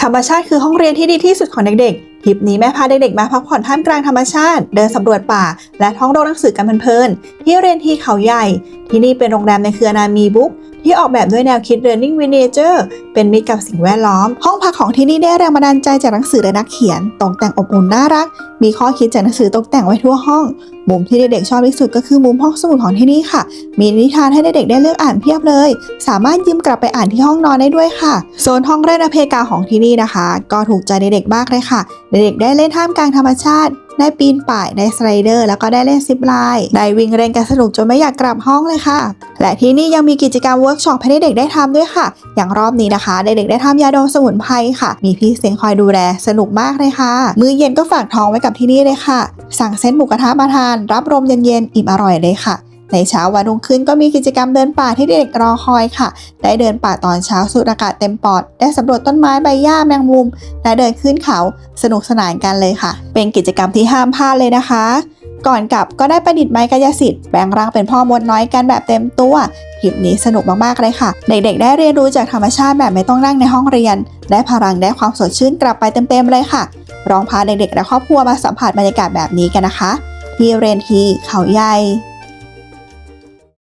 ธรรมชาติคือห้องเรียนที่ดีที่สุดของเด็กๆทริปนี้แม่พาเด็กๆมาพักผ่อนท่ามกลางธรรมชาติ เดินสำรวจป่า และท่องโลกหนังสือกันเพลินๆที่เรียนที่เขาใหญ่ ที่นี่เป็นโรงแรมในเครือนามีบุ๊ก ที่ออกแบบด้วยแนวคิด Learning with Nature เป็นมิตรกับสิ่งแวดล้อม ห้องพักของที่นี่ได้แรงบันดาลใจจากหนังสือและนักเขียน ตกแต่งอบอุ่นน่ารัก มีข้อคิดจากหนังสือตกแต่งไว้ทั่วห้อง มุมที่เด็กๆชอบที่สุดก็คือมุมห้องสมุดของที่นี่ค่ะ มีนิทานให้เด็กๆได้เลือกอ่านเพียบเลย สามารถยืมกลับไปอ่านที่ห้องนอนได้ด้วยค่ะ โซนห้องเล่นอเพกาของที่นี่นะคะ ก็ถูกใจเด็กๆมากเลยค่ะ เด็กๆได้เล่นท่ามกลางธรรมชาติได้ปีนป่ายได้สไลเดอร์ แล้วก็ได้เล่นซิปไลน์ได้วิ่งเล่นกันสนุกจนไม่อยากกลับห้องเลยค่ะ และที่นี่ยังมีกิจกรรมเวิร์กช็อปให้เด็กได้ทำด้วยค่ะ อย่างรอบนี้นะคะ เด็กๆได้ทำยาดมสมุนไพรค่ะ มีพี่เสียงคอยดูแลสนุกมากเลยค่ะ มื้อเย็นก็ฝากท้องไว้กับที่นี่เลยค่ะ สั่งเซตหมูกระทะมาทาน รับลมเย็นๆอิ่มอร่อยเลยค่ะในเช้าวันรุ่งขึ้นก็มีกิจกรรมเดินป่าที่เด็กรอคอยค่ะ ได้เดินป่าตอนเช้าสูดอากาศเต็มปอด ได้สำรวจต้นไม้ใบหญ้าแมงมุม และเดินขึ้นเขาสนุกสนานกันเลยค่ะ เป็นกิจกรรมที่ห้ามพลาดเลยนะคะ ก่อนกลับก็ได้ประดิษฐ์ไม้กายสิทธิ์แปลงร่างเป็นพ่อมดน้อยกันแบบเต็มตัวคลิปนี้สนุกมากๆเลยค่ะ เด็กๆ ได้เรียนรู้จากธรรมชาติแบบไม่ต้องนั่งในห้องเรียน ได้พลังได้ความสดชื่นกลับไปเต็มๆเลยค่ะลองพาเด็กๆ และครอบครัวมาสัมผัสบรรยากาศแบบนี้กันนะคะ ที่เรนทีเขาใหญ่